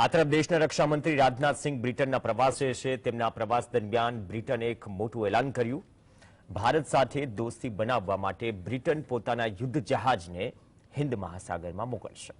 આ તરફ દેશના રક્ષામંત્રી રાજનાથસિંહ બ્રિટનના પ્રવાસે છે. તેમના પ્રવાસ દરમિયાન બ્રિટને એક મોટું એલાન કર્યું. ભારત સાથે દોસ્તી બનાવવા માટે બ્રિટન પોતાના યુદ્ધ જહાજને હિન્દ મહાસાગરમાં મોકલશે.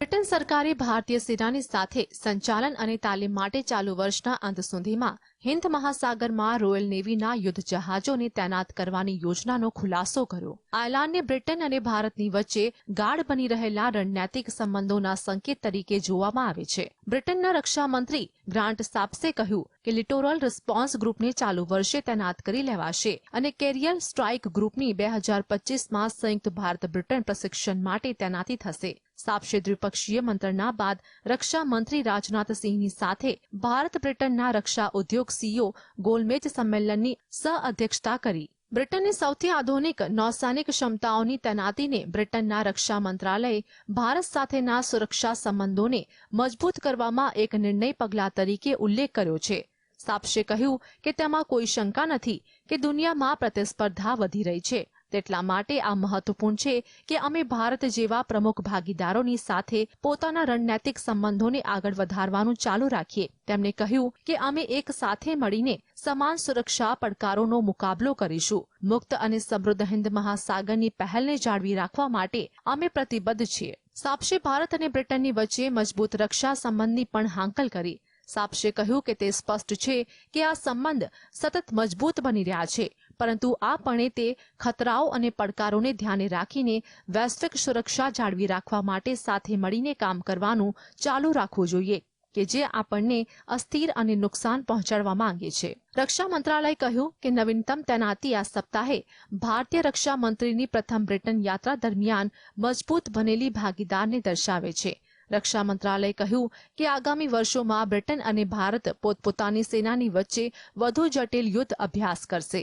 બ્રિટન સરકારે ભારતીય સેનાની સાથે સંચાલન અને તાલીમ માટે ચાલુ વર્ષના અંત સુધીમાં હિન્દ મહાસાગરમાં રોયલ નેવીના યુદ્ધ જહાજોને તૈનાત કરવાની યોજનાનો ખુલાસો કર્યો. આ બ્રિટન અને ભારતની વચ્ચે ગાઢ બની રહેલા રણનૈતિક સંબંધોના સંકેત તરીકે જોવામાં આવે છે. બ્રિટનના રક્ષા મંત્રી ગ્રાન્ટ સાપ્સે કહ્યું કે લિટોરલ રિસ્પોન્સ ગ્રુપને ચાલુ વર્ષે તૈનાત કરી લેવાશે અને કેરિયર સ્ટ્રાઇક ગ્રુપની બે હજાર પચીસમાં સંયુક્ત ભારત બ્રિટન પ્રશિક્ષણ માટે તૈનાતી થશે. સાપશે દ્વિપક્ષીય મંત્રણા બાદ રક્ષા મંત્રી રાજનાથસિંહની સાથે ભારત બ્રિટનના રક્ષા ઉદ્યોગ સીઈઓ ગોલમેજ સંમેલનની સહ-અધ્યક્ષતા કરી. બ્રિટનની સૌથી આધુનિક નૌસૈનિક ક્ષમતાઓની તૈનાતીને બ્રિટનના રક્ષા મંત્રાલયે ભારત સાથેના સુરક્ષા સંબંધોને મજબૂત કરવામાં એક નિર્ણય પગલા તરીકે ઉલ્લેખ કર્યો છે. સાપશે કહ્યું કે તેમાં કોઈ શંકા નથી કે દુનિયામાં પ્રતિસ્પર્ધા વધી રહી છે. તેટલા માટે આ મહત્વપૂર્ણ છે કે અમે ભારત જેવા પ્રમુખ ભાગીદારોની સાથે પોતાના રણનૈતિક સંબંધોને આગળ વધારવાનું ચાલુ રાખીએ. તેમણે કહ્યું કે અમે એક સાથે મળીને સમાન સુરક્ષા પડકારોનો મુકાબલો કરીશું. મુક્ત અને સમૃદ્ધ હિન્દ મહાસાગરની પહેલને જાળવી રાખવા માટે અમે પ્રતિબદ્ધ છીએ. સાપશે ભારત અને બ્રિટનની વચ્ચે મજબૂત રક્ષા સંબંધની પણ હાંકલ કરી. સાપશે કહ્યું કે તે સ્પષ્ટ છે કે આ સંબંધ સતત મજબૂત બની રહ્યા છે. પરંતુ આ પણે તે ખતરાઓ અને પડકારોને ધ્યાને રાખીને વૈશ્વિક સુરક્ષા જાળવી રાખવા માટે સાથે મળીને કામ કરવાનું ચાલુ રાખવું જોઈએ, કે જે આપણને અસ્થિર અને નુકસાન પહોંચાડવા માંગે છે. રક્ષા મંત્રાલયે કહ્યું કે નવીનતમ તૈનાતી આ સપ્તાહે ભારતીય રક્ષા મંત્રીની પ્રથમ બ્રિટન યાત્રા દરમિયાન મજબૂત બનેલી ભાગીદારને દર્શાવે છે. રક્ષા મંત્રાલયે કહ્યું કે આગામી વર્ષોમાં બ્રિટન અને ભારત પોતપોતાની સેનાની વચ્ચે વધુ જટિલ યુદ્ધ અભ્યાસ કરશે.